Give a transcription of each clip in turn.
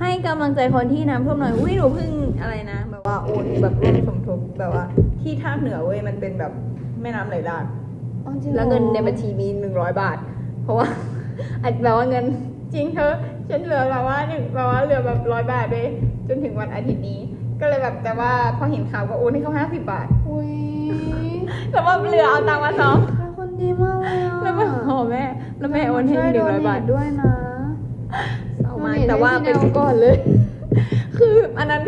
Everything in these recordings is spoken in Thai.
ให้กำลังใจคนที่น้ำท่วมหน่อยอุ้ยหนูเพิ่งอะไรนะ แบบว่าโอนแบบร่วมสมทบแบบว่า ที่ภาคเหนือเว้ยมันเป็นแบบแม่น้ำไหลหลากอ๋อจริงหรอแล้วเงินในบัญชีมีหนึ่งร้อยบาท เพราะว่าอันแบบว่าเงินจริงเธอฉันเหลือแบบว่าหนึ่งแบบว่าเหลือแบบร้อยบาทไปจนถึงวันอาทิตย์นี้ ก็เลยแบบแต่ว่าพอเห็นข่าวก็โอนให้เขาห้าสิบบาทอุ้ยแล้วว่าเหลือเอาตังค์มาซ้อมเป็นคนดีมากเลยอะแล้วแบบโอ้แม่แล้วแม่โอนให้หนึ่งร้อยบาทด้วยนะเอามา แต่ว่าเป็นโดเทให้พี่แนก่อนเลย คืออันนั้น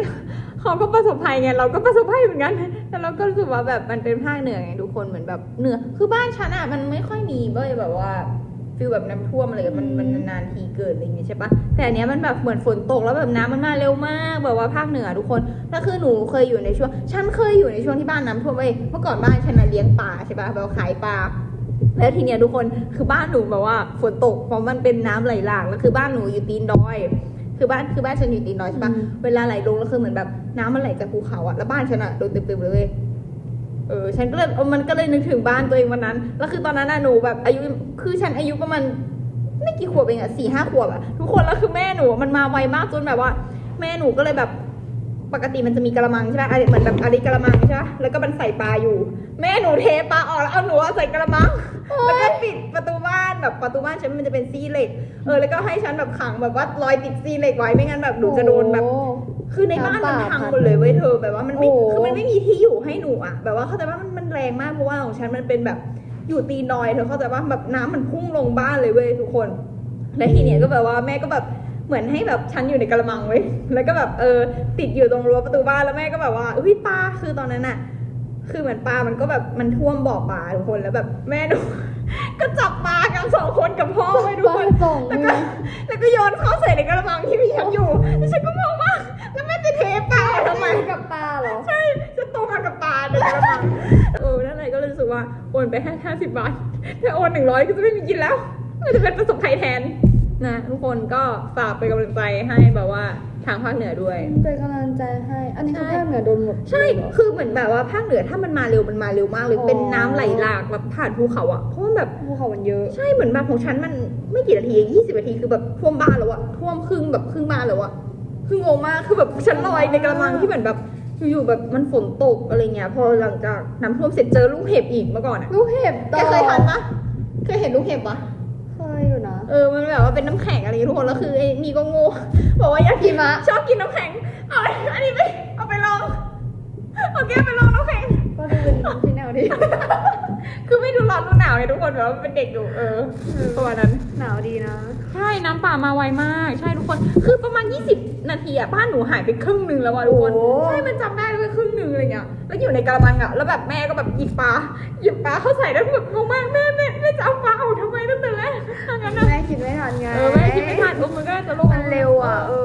เขาก็ประสบภัยไงเราก็ประสบภัยเหมือนกันแต่เราก็รู้สึกว่าแบบมันเป็นภาคเหนือไงทุกคนเหมือนแบบเหนือคือบ้านฉันอะมันไม่ค่อยมีเว้ยแบบว่าฟิลแบบน้ำท่วมอะไรกันมันมันนานๆทีเกิดอะไรอย่างเงี้ยใช่ปะแต่อันเนี้ยมันแบบเหมือนฝนตกแล้วแบบน้ำมันมาเร็วมากแบบว่าภาคเหนือทุกคนแล้วคือหนูเคยอยู่ในช่วงฉันเคยอยู่ในช่วงที่บ้านน้ำท่วมเว้ยเมื่อก่อนบ้านฉันน่ะเลี้ยงปลาใช่ปะแบบว่าขายปลา แล้วทีเนี้ยทุกคนคือบ้านหนูแบบว่าฝนตกเพราะมันเป็นน้ำไหลหลากแล้วคือบ้านหนูอยู่ตีนดอย คือบ้านคือบ้านฉันอยู่ตีนดอยใช่ปะอืมเวลาไหลลงแล้วคือเหมือนแบบน้ำมันไหลจากภูเขาอะแล้วบ้านฉันอะโดนเต็มๆเลยเว้ยเออฉันก็เลยเออมันก็เลยนึกถึงบ้านตัวเองวันนั้นแล้วคือตอนนั้นอะหนูแบบอายุคือฉันอายุประมาณไม่กี่ขวบเองอะสี่ห้าขวบอะทุกคนแล้วคือแม่หนูมันมาไวมากจนแบบว่า แม่หนูก็เลยแบบ ปกติมันจะมีกระมังใช่ปะอะไรเหมือนแบบอะไรกระมังใช่ปะแล้วก็มันใส่ปลาอยู่ แม่หนูเทปลาออกแล้วเอาหนูเอาใส่กระมัง แล้วก็ปิดประตูบ้านแบบประตูบ้านฉันมันจะเป็นซีเหล็ก เออ แล้วก็ให้ฉันแบบขังแบบว่ารอยติดซีเหล็กไว้ ไม่งั้นแบบหนูจะโดนแบบโอ้คือในบ้านมันน้ำป่าพังพัดหมดเลยเว้ยเธอ แบบว่ามันไม่โอ้คือมันไม่มีที่อยู่ให้หนูอะแบบว่าเข้าใจว่ามันมันแรงมากเพราะว่าของฉันมันเป็นแบบอยู่ตีนดอยเธอเข้าใจว่าแบบน้ำมันพุ่งลงบ้านเลยเว้ยทุกคน และทีเนี้ยก็แบบว่าแม่ก็แบบ เหมือนให้แบบฉันอยู่ในกระมังเว้ยแล้วก็แบบเออติดอยู่ตรงรั้วประตูบ้านแล้วแม่ก็แบบว่าอุ้ยปลาคือตอนนั้นอะคือเหมือนปลามันก็แบบมันท่วมบ่อปลาทุกคนแล้วแบบแม่หนูก็จับปลากันสองคนกับพ่อไว้ทุกคนบ้าส่งแล้วก็แล้วก็โยนเข้าใส่ในกระมังที่พี่ฉันอยู่แล้วฉันก็มองว่าแล้วแม่จะเทปลาทำไมกับปลาเหรอใช่จะโตมากับปลาในกระมังเออนั่นแหละก็เลยรู้สึกว่าโอนไปแค่ห้าสิบบาทถ้าโอนหนึ่งร้อยก็จะไม่มีกินแล้วมันจะเป็นประสบภัยแทน นะทุกคนก็ฝากเป็นกำลังใจให้แบบว่าทางภาคเหนือด้วย เป็นกำลังใจให้ อันนี้คือใช่ภาคเหนือโดนหมดใช่เหรอคือเหมือนแบบว่าภาคเหนือถ้ามันมาเร็วมันมาเร็วมากเลยอ๋อเป็นน้ำไหลหลากแบบผ่านภูเขาอะเพราะว่าแบบภูเขามันเยอะ ใช่ เหมือนแบบของฉันมันไม่กี่นาทียี่สิบนาทีคือแบบท่วมบ้านแล้วอะท่วมครึ่งแบบครึ่งบ้านแล้วอะคืองงมาก คือแบบฉันลอยในกระมังที่เหมือนแบบอยู่ๆแบบมันฝนตกอะไรเงี้ย พอหลังจากน้ำท่วมเสร็จเจอลูกเห็บอีกเมื่อก่อนอะลูกเห็บแกเคยทันปะเคยเห็นลูกเห็บปะเคยอยู่นะ เออมันแบบว่าเป็นน้ำแข็งอะไรอย่างเงี้ยทุกคนแล้วคือไอ้นี่ก็โง่บอกว่าอยากกินหิมะชอบกินน้ำแข็งเอาอันนี้ไปเอาไปลองเอาแก้วไปลองน้ำแข็งก็ดูเป็นที่แนวดีคือไม่ดูร้อนดูหนาวเลยทุกคนแบบว่าเป็นเด็กอยู่เออประมาณนั้นหนาวดีนะใช่น้ำป่ามาไวมาก ใช่ทุกคนคือประมาณ 20 นาทีอะบ้านหนูหายไปครึ่งหนึ่งแล้วอะทุกคนโอ้ใช่มันจำได้เลยครึ่งหนึ่งอะไรเงี้ยแล้วอยู่ในกระมังอะแล้วแบบแม่ก็แบบหยิบปลาหยิบปลาเข้าใส่แล้วแบบงงมากแม่แม่แม่จะเอาปลาเอาทำไมตั้งแต่แ